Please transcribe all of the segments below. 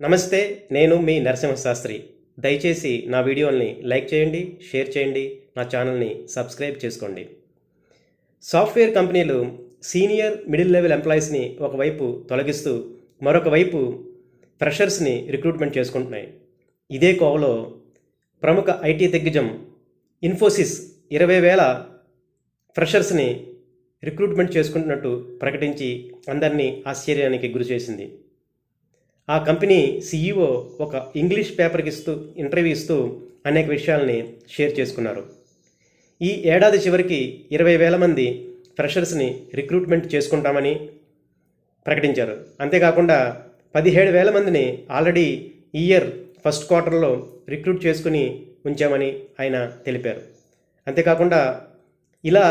నమస్తే నేను మీ నరసింహశాస్త్రి. దయచేసి నా వీడియోల్ని లైక్ చేయండి షేర్ చేయండి నా ఛానల్ని సబ్స్క్రైబ్ చేసుకోండి. సాఫ్ట్వేర్ కంపెనీలు సీనియర్ మిడిల్ లెవెల్ ఎంప్లాయీస్ని ఒకవైపు తొలగిస్తూ మరొక వైపు ఫ్రెషర్స్ని రిక్రూట్మెంట్ చేసుకుంటున్నాయి. ఇదే కోవలో ప్రముఖ ఐటీ దిగ్గజం ఇన్ఫోసిస్ ఇరవై వేల ఫ్రెషర్స్ని రిక్రూట్మెంట్ చేసుకుంటున్నట్టు ప్రకటించి అందరినీ ఆశ్చర్యానికి గురి చేసింది ఆ కంపెనీ సీఈఓ ఒక ఇంగ్లీష్ పేపర్కి ఇస్తూ ఇంటర్వ్యూ ఇస్తూ అనేక విషయాల్ని షేర్ చేసుకున్నారు. ఈ ఏడాది చివరికి ఇరవై వేల మంది ఫ్రెషర్స్ని రిక్రూట్మెంట్ చేసుకుంటామని ప్రకటించారు. అంతేకాకుండా పదిహేడు వేల మందిని ఆల్రెడీ ఇయర్ ఫస్ట్ క్వార్టర్లో రిక్రూట్ చేసుకుని ఉంచామని ఆయన తెలిపారు. అంతేకాకుండా ఇలా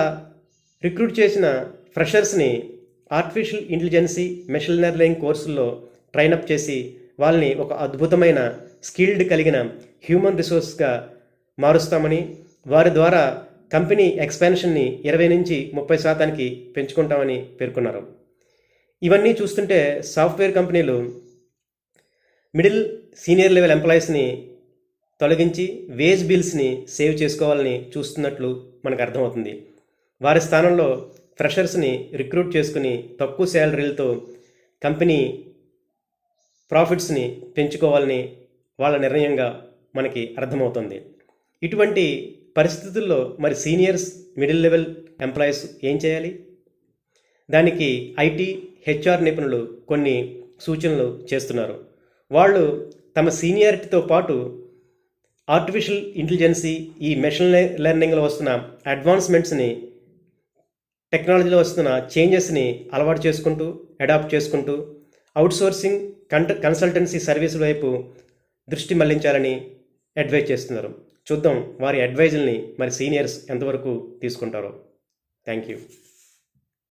రిక్రూట్ చేసిన ఫ్రెషర్స్ని ఆర్టిఫిషియల్ ఇంటెలిజెన్సీ మెషిన్ లెర్నింగ్ కోర్సుల్లో ట్రైనప్ చేసి వాళ్ళని ఒక అద్భుతమైన స్కిల్డ్ కలిగిన హ్యూమన్ రిసోర్స్గా మారుస్తామని వారి ద్వారా కంపెనీ ఎక్స్పాన్షన్ని ఇరవై నుంచి ముప్పై శాతానికి పెంచుకుంటామని పేర్కొన్నారు. ఇవన్నీ చూస్తుంటే సాఫ్ట్వేర్ కంపెనీలు మిడిల్ సీనియర్ లెవెల్ ఎంప్లాయీస్ని తొలగించి వేజ్ బిల్స్ని సేవ్ చేసుకోవాలని చూస్తున్నట్లు మనకు అర్థమవుతుంది. వారి స్థానంలో ఫ్రెషర్స్ని రిక్రూట్ చేసుకుని తక్కువ శాలరీలతో కంపెనీ ప్రాఫిట్స్ని పెంచుకోవాలని వాళ్ళ నిర్ణయంగా మనకి అర్థమవుతుంది. ఇటువంటి పరిస్థితుల్లో మరి సీనియర్స్ మిడిల్ లెవెల్ ఎంప్లాయీస్ ఏం చేయాలి? దానికి ఐటీ హెచ్ఆర్ నిపుణులు కొన్ని సూచనలు చేస్తున్నారు. వాళ్ళు తమ సీనియారిటీతో పాటు ఆర్టిఫిషియల్ ఇంటెలిజెన్సీ ఈ మెషిన్ లెర్నింగ్లో వస్తున్న అడ్వాన్స్మెంట్స్ని టెక్నాలజీలో వస్తున్న చేంజెస్ని అలవాటు చేసుకుంటూ అడాప్ట్ చేసుకుంటూ అవుట్సోర్సింగ్ కంట కన్సల్టెన్సీ సర్వీసుల వైపు దృష్టి మళ్ళించాలని అడ్వైజ్ చేస్తున్నారు. చూద్దాం వారి అడ్వైజుల్ని మరి సీనియర్స్ ఎంతవరకు తీసుకుంటారో. Thank you